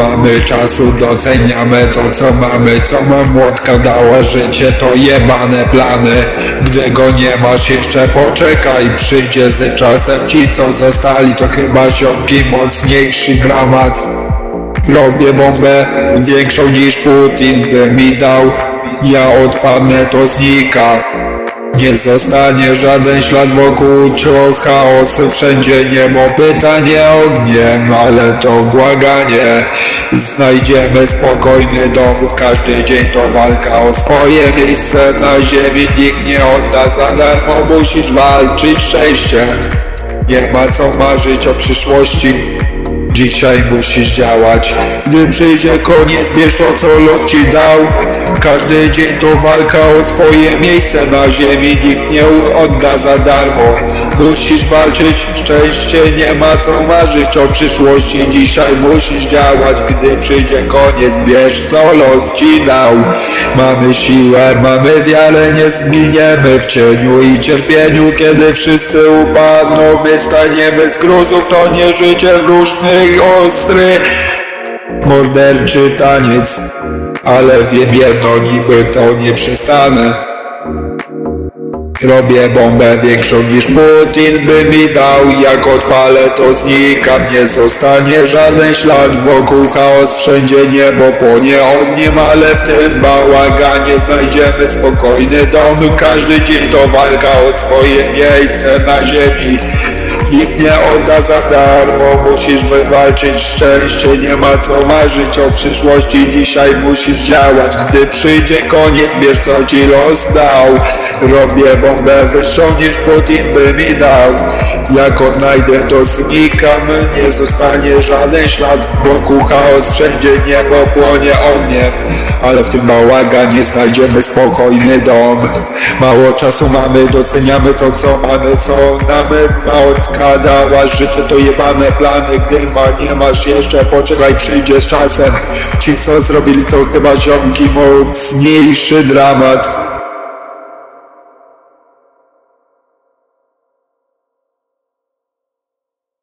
mamy czasu, doceniamy to co mamy Co mam młotka dała życie, to jebane plany. Gdy go nie masz jeszcze poczekaj Przyjdzie z czasem ci co zostali To chyba ziomki mocniejszy dramat. Robię bombę większą niż Putin by mi dał Ja odpadnę to znika nie zostanie żaden ślad wokół ciąg chaos wszędzie niebo pytanie ogniem, ale to błaganie. Znajdziemy spokojny dom, każdy dzień to walka o swoje miejsce na ziemi, nikt nie odda za darmo, musisz walczyć szczęście. Nie ma co marzyć o przyszłości. Dzisiaj musisz działać. Gdy przyjdzie koniec, bierz to co los ci dał. Każdy dzień to walka o swoje miejsce na ziemi. Nikt nie odda za darmo. Musisz walczyć, szczęście nie ma co marzyć o przyszłości. Dzisiaj musisz działać, gdy przyjdzie koniec Bierz co los ci dał. Mamy siłę, mamy wiarę, nie zginiemy w cieniu i cierpieniu. Kiedy wszyscy upadną, my staniemy z gruzów. To nie życie w różnych ostry Morderczy taniec Ale wiem jedno, niby to nie przestanę. Robię bombę większą niż Putin by mi dał Jak odpalę to znikam Nie zostanie. Żaden ślad Wokół chaos wszędzie niebo płonie ogniem Ale w tym bałaganie znajdziemy spokojny dom. Każdy dzień to walka o swoje miejsce na ziemi Nikt nie odda za darmo, musisz wywalczyć szczęście. Nie ma co marzyć o przyszłości, dzisiaj musisz działać. Gdy przyjdzie koniec, bierz co ci los dał Robię bombę wyższą niż Putin by mi dał. Jak odnajdę to znikam, nie zostanie żaden ślad. Wokół chaos, wszędzie niebo płonie ogniem Ale w tym bałaganie znajdziemy spokojny dom. Mało czasu mamy, doceniamy to co mamy, co mamy Małotka dała. Życie to jebane plany Gdy ma nie masz jeszcze, poczekaj przyjdzie z czasem. Ci co zrobili to chyba ziomki mocniejszy dramat